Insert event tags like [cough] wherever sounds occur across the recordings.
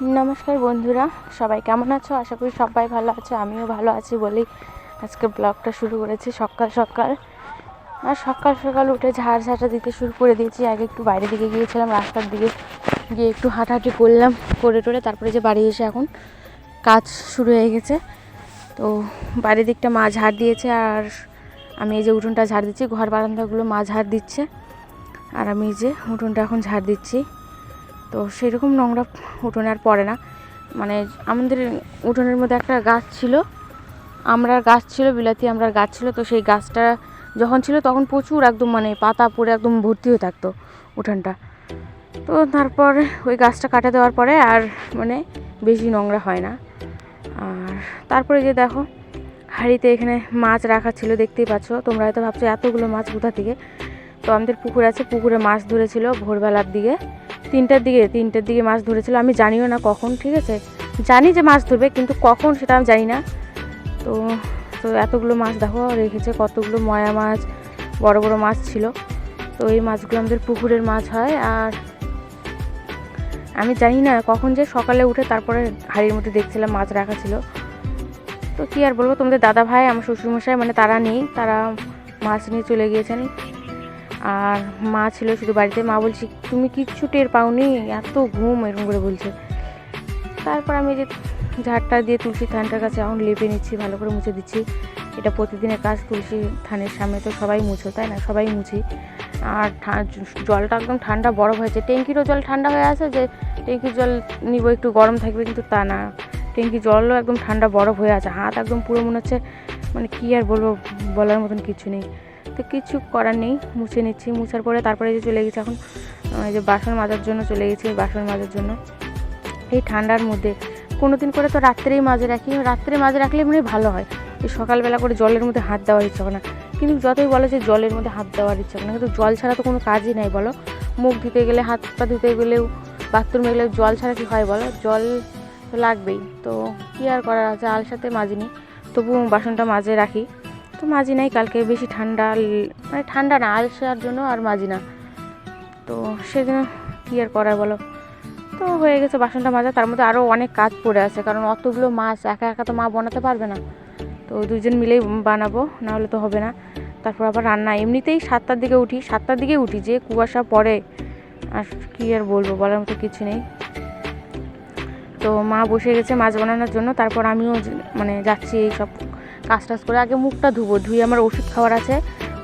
নমস্কার বন্ধুরা, সবাই কেমন আছো? আশা করি সবাই ভালো আছো, আমিও ভালো আছি বলেই আজকে ব্লগটা শুরু করেছি সকাল সকাল। আর সকাল সকাল উঠে ঝাড় ঝাঁটা দিতে শুরু করে দিয়েছি। আগে একটু বাইরের দিকে গিয়েছিলাম, রাস্তার দিকে গিয়ে একটু হাঁটাহাঁটি করলাম, করে টোরে তারপরে যে বাড়ি এসে এখন কাজ শুরু হয়ে গেছে। তো বাড়ির দিকটা মা ঝাড় দিয়েছে আর আমি এই যে উঠোনটা ঝাড় দিচ্ছি, ঘর বারান্দাগুলো মা ঝাড় দিচ্ছে। আর আমি এই যে উঠোনটা এখন ঝাড় দিচ্ছি। তো সেরকম নোংরা উঠোনে আর পড়ে না। মানে আমাদের উঠোনের মধ্যে একটা গাছ ছিল আমরা গাছ ছিল, বিলাতি আমরা গাছ ছিল, তো সেই গাছটা যখন ছিল তখন প্রচুর একদম মানে পাতা পড়ে একদম ভর্তি হয়ে থাকতো উঠানটা। তো তারপর ওই গাছটা কাটা দেওয়ার পরে আর মানে বেশি নোংরা হয় না। আর তারপরে যে দেখো, হাঁড়িতে এখানে মাছ রাখা ছিল, দেখতেই পাচ্ছ। তোমরা হয়তো ভাবছ, এতগুলো মাছ কোথা থেকে? তো আমাদের পুকুর আছে, পুকুরে মাছ ধরেছিল ভোরবেলার দিকে। তিনটার দিকে তিনটার দিকে মাছ ধরেছিল, আমি জানিও না কখন, ঠিক আছে? জানি যে মাছ ধরবে, কিন্তু কখন সেটা আমি জানি না। তো তো এতগুলো মাছ দেখো, রেখেছে কতগুলো ময়া মাছ, বড় বড় মাছ ছিল। তো এই মাছগুলো আমাদের পুকুরের মাছ হয়, আর আমি জানি না কখন যে সকালে উঠে তারপরে হাড়ির মধ্যে দেখছিলাম মাছ রাখা ছিল। তো কী আর বলব, তোমাদের দাদা ভাই আমার শ্বশুরমশাই মানে তারা নেই, তারা মাছ নিয়ে চলে গিয়েছেন। আর মা ছিল শুধু বাড়িতে। মা বলছি, তুমি কিচ্ছু টের পাওনি? এত ঘুম, এরকম করে বলছে। তারপর আমি যে ঝাড়টা দিয়ে তুলসী থানটার কাছে এখন লেপে নিচ্ছি, ভালো করে মুছে দিচ্ছি। এটা প্রতিদিনের কাজ, তুলসী থানের সামনে তো সবাই মুছো, তাই না? সবাই মুছি। আর জলটা একদম ঠান্ডা বরফ হয়েছে। ট্যাঙ্কিরও জল ঠান্ডা হয়ে আছে যে, ট্যাঙ্কির জল নিব একটু গরম থাকবে কিন্তু তা না। ট্যাঙ্কির জলও একদম ঠান্ডা বরফ হয়ে আছে, হাত একদম পুরো মনে হচ্ছে মানে কী আর বলব, বলার মতন কিছু নেই। তো কিছু করার নেই, মুছে নিচ্ছি, মুছার পরে তারপরে যে চলে গেছি এখন এই যে বাসন মাজার জন্য চলে গেছি বাসন মাজার জন্য। এই ঠান্ডার মধ্যে কোনো দিন করে তো রাত্রেই মাঝে রাখি, রাত্রে মাঝে রাখলে মানে ভালো হয়। এই সকালবেলা করে জলের মধ্যে হাত দেওয়ার ইচ্ছা না। কিন্তু যতই বলো যে জলের মধ্যে হাত দেওয়ার ইচ্ছা না, কিন্তু জল ছাড়া তো কোনো কাজই নাই বলো। মুখ ধুতে গেলে, হাত পা ধুতে গেলেও বাথরুমে গেলেও জল ছাড়া কি হয় বলো? জল তো লাগবেই। তো কী আর করার আছে? আলসাতে মাজিনি। তবু বাসনটা মাঝে রাখি। তো মাজি নাই, কালকে বেশি ঠান্ডা মানে ঠান্ডা না, আলসার জন্য আর মাজি না। তো সেজন্য কী আর করার বলো? তো হয়ে গেছে বাসনটা মাজা, তার মধ্যে আরও অনেক কাজ পড়ে আছে, কারণ অতগুলো মাছ একা একা তো মা বানাতে পারবে না। তো দুজন মিলেই বানাবো না হলে তো হবে না। তারপর আবার রান্না, এমনিতেই সাতটার দিকে উঠি, সাতটার দিকে উঠি, যে কুয়াশা পড়ে, আর কী আর বলব, বলার মতো কিছু নেই। তো মা বসে গেছে মাছ বানানোর জন্য, তারপর আমিও মানে যাচ্ছি এই সব কাজ টাজ করে আগে মুখটা ধুবো, ধুয়ে আমার ওষুধ খাওয়ার আছে,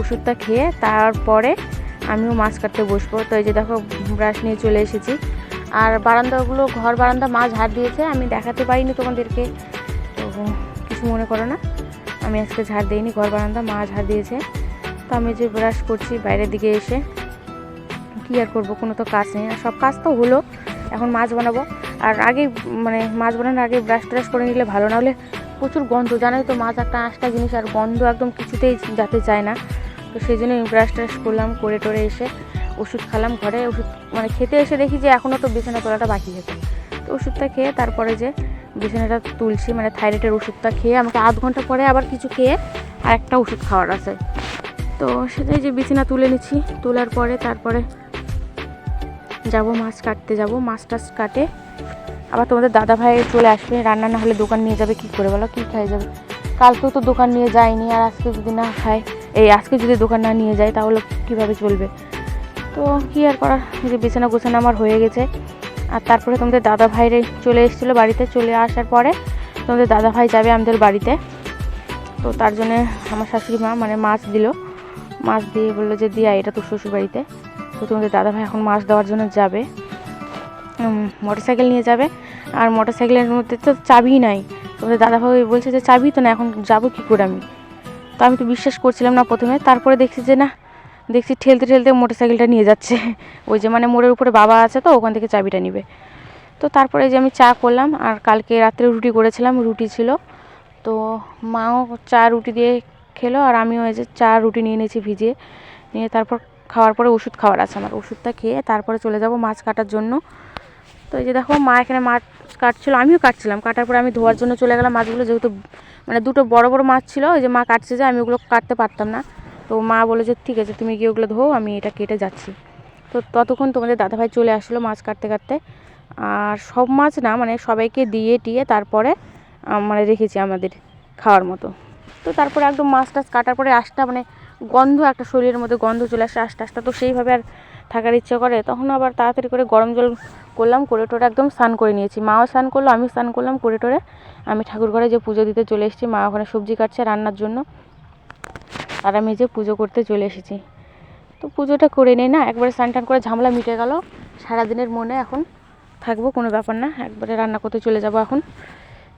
ওষুধটা খেয়ে তারপরে আমিও মাছ কাটতে বসবো। তো এই যে দেখো ব্রাশ নিয়ে চলে এসেছি। আর বারান্দাগুলো, ঘর বারান্দা মাছ ঝাড় দিয়েছে, আমি দেখাতে পারিনি তোমাদেরকে। তো কিছু মনে করো না, আমি আজকে ঝাড় দিইনি, ঘর বারান্দা মা ঝাড় দিয়েছে। তো আমি যে ব্রাশ করছি বাইরের দিকে এসে, কী আর করব, কোনো তো কাজ নেই। আর সব কাজ তো হলো, এখন মাছ বানাবো। আর আগে মানে মাছ বানানোর আগে ব্রাশ ট্রাশ করে নিলে ভালো না হলে প্রচুর গন্ধ, জানোই তো মাছ একটা আঁশটা জিনিস আর গন্ধ একদম কিছুতেই যাতে চায় না। তো সেই জন্য ব্রাশ ট্রাশ করলাম, করে টোরে এসে ওষুধ খেলাম ঘরে, ওষুধ মানে খেতে এসে দেখি যে এখনও তো বিছানা তোলাটা বাকি আছে। তো ওষুধটা খেয়ে তারপরে যে বিছানাটা তুলছি মানে থাইরয়েডের ওষুধটা খেয়ে আমাকে আধ ঘণ্টা পরে আবার কিছু খেয়ে আর একটা ওষুধ খাওয়ার আছে। তো সেটাই যে বিছানা তুলে নিচ্ছি, তোলার পরে তারপরে যাব মাছ কাটতে যাব, মাছ টাছ কাটে আবার তোমাদের দাদা ভাই চলে আসবে রান্না না হলে দোকান নিয়ে যাবে কি করে বলো? কি খাই যাবে? কালকেও তো দোকান নিয়ে যায়নি আর আজকে যদি না খায়, এই আজকে যদি দোকান না নিয়ে যায় তাহলে কীভাবে চলবে? তো কি আর করার? যে বিছানা গোছানো আমার হয়ে গেছে। আর তারপরে তোমাদের দাদা ভাইরে চলে এসেছিল বাড়িতে, চলে আসার পরে তোমাদের দাদা ভাই যাবে আমাদের বাড়িতে। তো তার জন্যে আমার শাশুড়ি মা মানে মাছ দিল। মাছ দিয়ে বলল যে, দিয়া, এটা তো শ্বশুর বাড়িতে তো তোমাদের দাদা ভাই এখন মাছ দেওয়ার জন্য যাবে। মোটর সাইকেল নিয়ে যাবে। আর মোটর সাইকেলের মধ্যে তো চাবি নাই। তোমাদের দাদা ভাই বলছে যে, চাবি তো না, এখন যাব কী করে আমি? তো আমি তো বিশ্বাস করছিলাম না প্রথমে। তারপরে দেখছি যে, না, দেখছি ঠেলতে ঠেলতে মোটর সাইকেলটা নিয়ে যাচ্ছে। [laughs] ওই যে মানে মোড়ের উপরে বাবা আছে তো, ওখান থেকে চাবিটা নিবে। তো তারপরে যে আমি চা করলাম, আর কালকে রাত্রে রুটি করেছিলাম, রুটি ছিল। তো মাও চা রুটি দিয়ে খেলো, আর আমিও এই যে চা রুটি নিয়ে নিয়েছি ভিজিয়ে। নিয়ে তারপর খাওয়ার পরে ওষুধ খাওয়ার আছে আমার। ওষুধটা খেয়ে তারপরে চলে যাব মাছ কাটার জন্য। তো এই যে দেখো, মা এখানে মাছ কাটছিল, আমিও কাটছিলাম। কাটার পরে আমি ধোয়ার জন্য চলে গেলাম মাছগুলো, যেহেতু মানে দুটো বড় বড় মাছ ছিল, ওই যে মা কাটছে যে আমি ওগুলো কাটতে পারতাম না। তো মা বলে যে, ঠিক আছে, তুমি গিয়ে ওগুলো ধো, আমি এটা কেটে যাচ্ছি। তো ততক্ষণ তোমাদের দাদাভাই চলে আসলো মাছ কাটতে কাটতে। আর সব মাছ না মানে সবাইকে দিয়ে টিয়ে তারপরে মানে রেখেছি আমাদের খাওয়ার মতো। তো তারপরে একদম মাছ টাছ কাটার পরে আশটা মানে গন্ধ, একটা শরীরের মধ্যে গন্ধ চলে আসে আস্তে আস্তে তো সেইভাবে আর থাকার ইচ্ছে করে, তখন আবার তাড়াতাড়ি করে গরম জল করলাম, করে টোরে একদম স্নান করে নিয়েছি। মাও স্নান করল আমি স্নান করলাম, করে টোরে আমি ঠাকুর ঘরে যে পুজো দিতে চলে এসেছি, মা ওখানে সবজি কাটছে রান্নার জন্য। আর আমি যে পুজো করতে চলে এসেছি। তো পুজোটা করে নেই না, একবারে স্নান টান করে ঝামেলা মিটে গেল। সারাদিনের মনে এখন থাকব, কোনো ব্যাপার না, একবারে রান্না করতে চলে যাব এখন।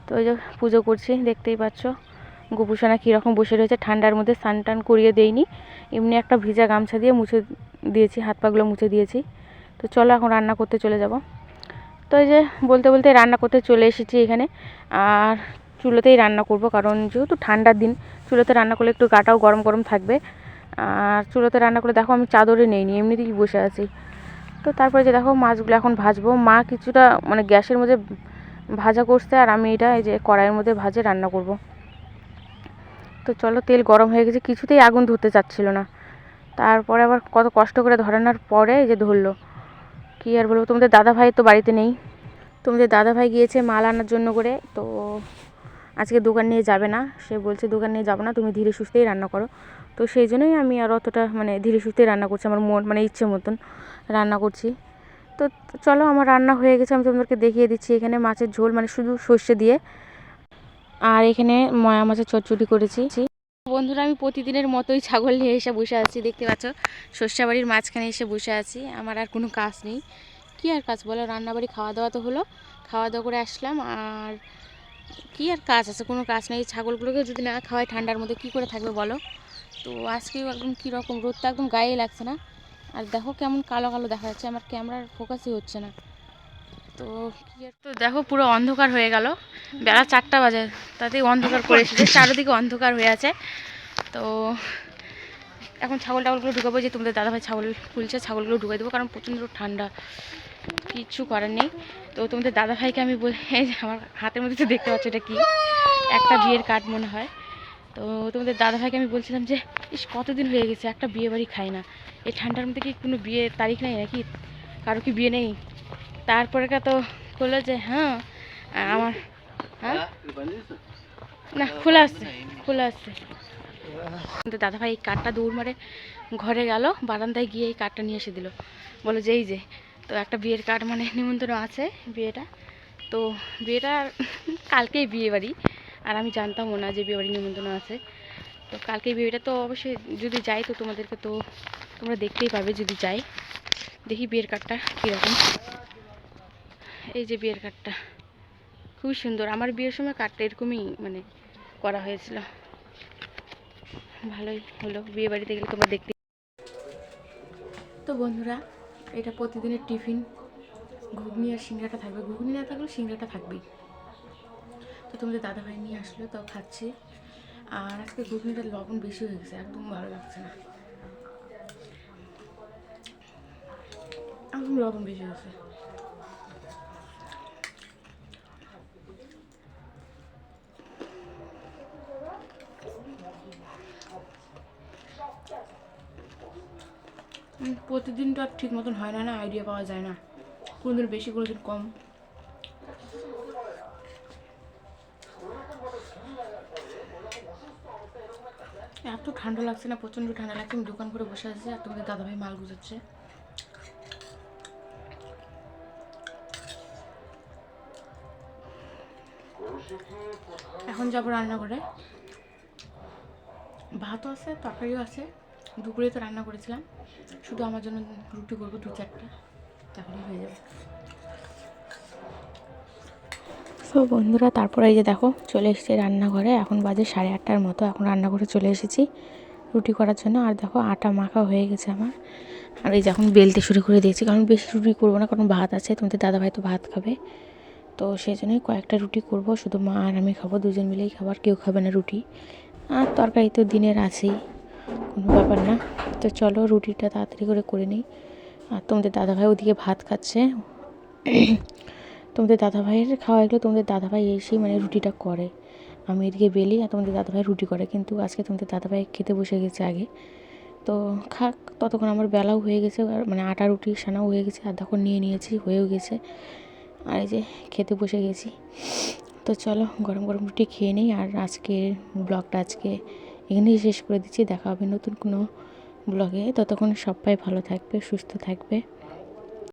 তো ওই যে পুজো করছি, দেখতেই পাচ্ছ। গোপুসোনা কীরকম বসে রয়েছে, ঠান্ডার মধ্যে স্নান টান করিয়ে দেইনি। এমনি একটা ভিজা গামছা দিয়ে মুছে দিয়েছি, হাত পাগুলো মুছে দিয়েছি। তো চলো এখন রান্না করতে চলে যাব। তো এই যে বলতে বলতে রান্না করতে চলে এসেছি এখানে। আর চুলোতেই রান্না করব, কারণ যেহেতু ঠান্ডার দিন, চুলোতে রান্না করলে একটু গাটাও গরম গরম থাকবে। আর চুলোতে রান্না করে দেখো আমি চাদরে নেইনি, এমনিতেই বসে আছি। তো তারপরে যে দেখো মাছগুলো এখন ভাজবো। মা কিছুটা মানে গ্যাসের মধ্যে ভাজা করছে, আর আমি এটা এই যে কড়াইয়ের মধ্যে ভাজে রান্না করব। তো চলো তেল গরম হয়ে গেছে, কিছুতেই আগুন ধরতে চাচ্ছিল না। তারপরে আবার কত কষ্ট করে ধরানোর পরে যে ধরলো। কী আর বলব, তোমাদের দাদা ভাই তো বাড়িতে নেই। তোমাদের দাদা ভাই গিয়েছে মাল আনার জন্য করে, তো আজকে দোকান নিয়ে যাবে না। সে বলছে, দোকান নিয়ে যাব না, তুমি ধীরে সুস্থেই রান্না করো। তো সেই জন্যই আমি আর অতটা মানে ধীরে সুস্থেই রান্না করছি, আমার মন মানে ইচ্ছে মতন রান্না করছি। তো চলো, আমার রান্না হয়ে গেছে, আমি তোমাদেরকে দেখিয়ে দিচ্ছি। এখানে মাছের ঝোল মানে শুধু সর্ষে দিয়ে। আর এখানে ময়া মাছের চচ্চড়ি করেছি। বন্ধুরা, আমি প্রতিদিনের মতোই ছাগল নিয়ে এসে বসে আছি, দেখতে পাচ্ছ? সর্ষা বাড়ির মাঝখানে এসে বসে আছি, আমার আর কোনো কাজ নেই। কী আর কাজ বলো, রান্নাবাড়ি খাওয়া দাওয়া তো হলো। খাওয়া দাওয়া করে আসলাম, আর কী আর কাজ আছে, কোনো কাজ নেই। ছাগলগুলোকে যদি না খাওয়াই ঠান্ডার মধ্যে কী করে থাকবে বলো? তো আজকেও একদম কীরকম রোদটা একদম গায়ে লাগছে না। আর দেখো কেমন কালো কালো দেখা যাচ্ছে, আমার ক্যামেরার ফোকাসই হচ্ছে না। তো কি তো দেখো পুরো অন্ধকার হয়ে গেল। বেলা চারটা বাজে, তাতেই অন্ধকার করে এসেছে, চারিদিকে অন্ধকার হয়ে আছে। তো এখন ছাগল টাগলগুলো ঢুকাবো যে তোমাদের দাদাভাই ছাগল খুলছে, ছাগলগুলো ঢুকাই দেবো, কারণ প্রচণ্ড ঠান্ডা, কিচ্ছু করার নেই। তো তোমাদের দাদাভাইকে আমি বল আমার হাতের মধ্যে তো দেখতে পাচ্ছ এটা কি? একটা বিয়ের কার্ড মনে হয়। তো তোমাদের দাদাভাইকে আমি বলছিলাম যে, ইস, কতদিন হয়ে গেছে, একটা বিয়ে বাড়ি খাই না। এই ঠান্ডার মধ্যে কি কোনো বিয়ে তারিখ নেই নাকি? কারও কি বিয়ে নেই? তারপরে তো বলল যে হ্যাঁ আমার হ্যাঁ? না খোলা আসছে খোলা আসছে কিন্তু দাদাভাই এই কার্ডটা দৌড় মারে ঘরে গেল বারান্দায় গিয়ে এই কার্ডটা নিয়ে এসে দিল। বলো যে এই যে তো একটা বিয়ের কার্ড মানে নিমন্ত্রণ আছে বিয়েটা। তো বিয়েটা [laughs] কালকেই বিয়ে বাড়ি আর আমি জানতামও না যে বিয়ে বাড়ি নিমন্ত্রণ আছে। তো কালকেই বিয়েটা তো অবশ্যই যদি যাই তো তোমাদেরকে তো তোমরা দেখতেই পাবে যদি যাই। দেখি বিয়ের কার্ডটা কীরকম। এই যে বিয়ের কার্ডটা, খুবই সুন্দর। আমার বিয়ের সময় কার্ডটা এরকমই মানে করা হয়েছিল। ভালোই হলো। বিয়ে বাড়িতে গেলে তোমরা দেখতে তো বন্ধুরা, এটা প্রতিদিনের টিফিন। ঘুগনি আর সিংড়াটা থাকবে। ঘুগনি না থাকলে সিংড়াটা থাকবেই। তো তোমাদের দাদাভাই নিয়ে আসলো, তো খাচ্ছি। আর আজকে ঘুগনিটা লবণ বেশি হয়ে গেছে, একদম ভালো লাগছে না। একদম লবণ বেশি হয়েছে। প্রতিদিন তো আর ঠিক মতন হয় না না আইডিয়া পাওয়া যায় না। কোনোদিন বেশি, কোনোদিন কম। এত ঠান্ডা লাগছে না, প্রচণ্ড ঠান্ডা লাগছে। আমি দোকান করে বসে আছি আর তোমাদের দাদাভাই মাল গুজাচ্ছে এখন যাব রান্না করে ভাতও আছে, তরকারিও আছে। দুপুরে তো রান্না করেছিলাম। শুধু আমার জন্য রুটি করব দু চারটা। তাহলেই হয়ে যাবে। তো বন্ধুরা, তারপরে এই যে দেখো, চলে এসেছি রান্নাঘরে। এখন বাজে সাড়ে আটটার মতো। এখন রান্না করে চলে এসেছি রুটি করার জন্য। আর দেখো, আটা মাখা হয়ে গেছে আমার। আর এই যে এখন বেলতে শুরু করে দিয়েছি। কারণ বেশি রুটি করব না, কারণ ভাত আছে। তোমাদের দাদাভাই তো ভাত খাবে। তো সেই জন্যই কয়েকটা রুটি করব। শুধু মা আর আমি খাব। দুজন মিলেই খাবার কেউ খাবে না রুটি। আর তরকারি তো দিনের আছেই। কোনো ব্যাপার না। তো চলো রুটিটা তাড়াতাড়ি করে করে নিই। আর তোমাদের দাদাভাই ওদিকে ভাত খাচ্ছে। তোমাদের দাদাভাইয়ের খাওয়া এগুলো তোমাদের দাদাভাই এসেই মানে রুটিটা করে। আমি এদিকে বেলি আর তোমাদের দাদাভাই রুটি করে। কিন্তু আজকে তোমাদের দাদাভাই খেতে বসে গেছে আগে। তো খাক, ততক্ষণ আমার বেলাও হয়ে গেছে। আর মানে আটা রুটি সানাও হয়ে গেছে। আর তখন নিয়ে নিয়েছি, হয়েও গেছে। আর এই যে খেতে বসে গেছি। তো চলো গরম গরম রুটি খেয়ে নিই। আর আজকের ব্লগটা আজকে এখানেই শেষ করে দিচ্ছি। দেখা হবে নতুন কোনো ব্লগে ততক্ষণ সবাই ভালো থাকবে, সুস্থ থাকবে।